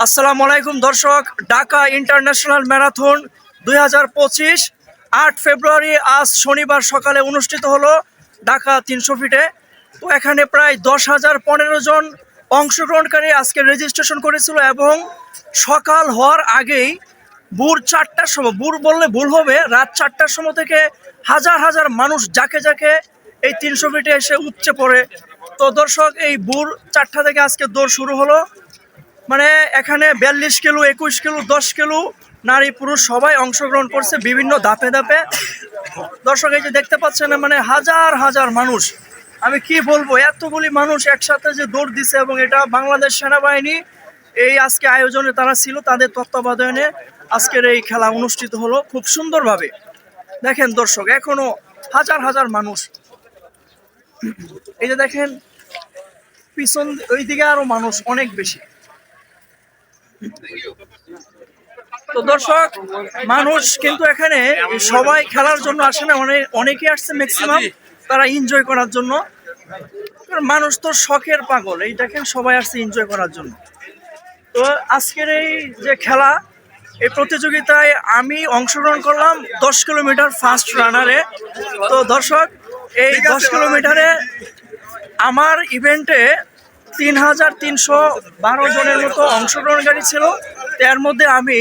আসসালামু আলাইকুম, দর্শক। ঢাকা ইন্টারন্যাশনাল ম্যারাথন দুই হাজার পঁচিশ, আট ফেব্রুয়ারি, আজ শনিবার সকালে অনুষ্ঠিত হলো ঢাকা তিনশো ফিটে। তো এখানে প্রায় দশ হাজার পনেরো জন অংশগ্রহণকারী আজকে রেজিস্ট্রেশন করেছিল এবং সকাল হওয়ার আগেই ভোর চারটার সময়, ভোর বললে ভুল হবে, রাত চারটার সময় থেকে হাজার হাজার মানুষ যাকে যাকে এই তিনশো ফিটে এসে উপচে পড়ে। তো দর্শক, এই ভোর চারটা থেকে আজকে দৌড় শুরু হলো। মানে এখানে বিয়াল্লিশ কিলো, একুশ কিলো, দশ কিলো নারী পুরুষ সবাই অংশগ্রহণ করছে বিভিন্ন ধাপে ধাপে। দর্শক, এই যে দেখতে পাচ্ছেন মানে হাজার হাজার মানুষ। আমি কি বলব, এতগুলি মানুষ একসাথে যে দৌড় দিছে এবং এটা বাংলাদেশ সেনাবাহিনী এই আজকে আয়োজনে তারা ছিল, তাদের তত্ত্বাবধানে আজকের এই খেলা অনুষ্ঠিত হলো খুব সুন্দরভাবে। দেখেন দর্শক, এখনও হাজার হাজার মানুষ। এই যে দেখেন, পিছন ওই দিকে আরও মানুষ, অনেক বেশি। তো দর্শক মানুষ কিন্তু এখানে সবাই খেলার জন্য আসে না অনেক অনেকে আসছে ম্যাক্সিমাম তারা এনজয় করার জন্য। মানুষ তো শখের পাগল এই দেখেন সবাই আসছে এনজয় করার জন্য। তো আজকের এই যে খেলা এই প্রতিযোগিতায় আমি অংশগ্রহণ করলাম দশ কিলোমিটার ফার্স্ট রানারে তো দর্শক এই দশ কিলোমিটারে আমার ইভেন্টে তিন হাজার তিনশো বারো জনের মতো অংশগ্রহণকারী ছিল। এর মধ্যে আমি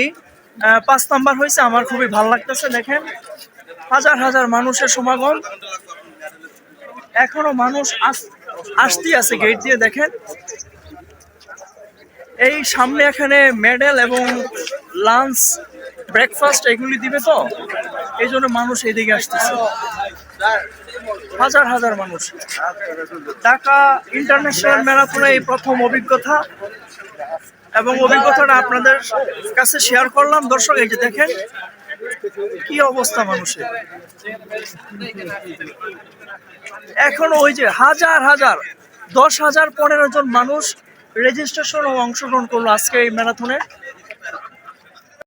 পাঁচ নাম্বার হয়েছে। আমার খুবই ভালো লাগতেছে, দেখেন। হাজার হাজার মানুষের সমাগম। এখনও মানুষ আস- আসতেই আছে গেট দিয়ে, দেখেন। এই সামনে এখানে মেডেল এবং লাঞ্চ ব্রেকফাস্ট এগুলি দিবে তো? এই জন্য মানুষ এদিকে আসতেছে। হাজার হাজার মানুষ। ঢাকা ইন্টারন্যাশনাল ম্যারাথনে এই প্রথম অভিজ্ঞতা এবং অভিজ্ঞতাটা আপনাদের কাছে শেয়ার করলাম। দর্শক, এই যে দেখেন, কি অবস্থা মানুষের। এখন ওই যে হাজার হাজার, দশ হাজার পনেরো জন মানুষ রেজিস্ট্রেশন ও অংশগ্রহণ করল আজকে এই ম্যারাথনে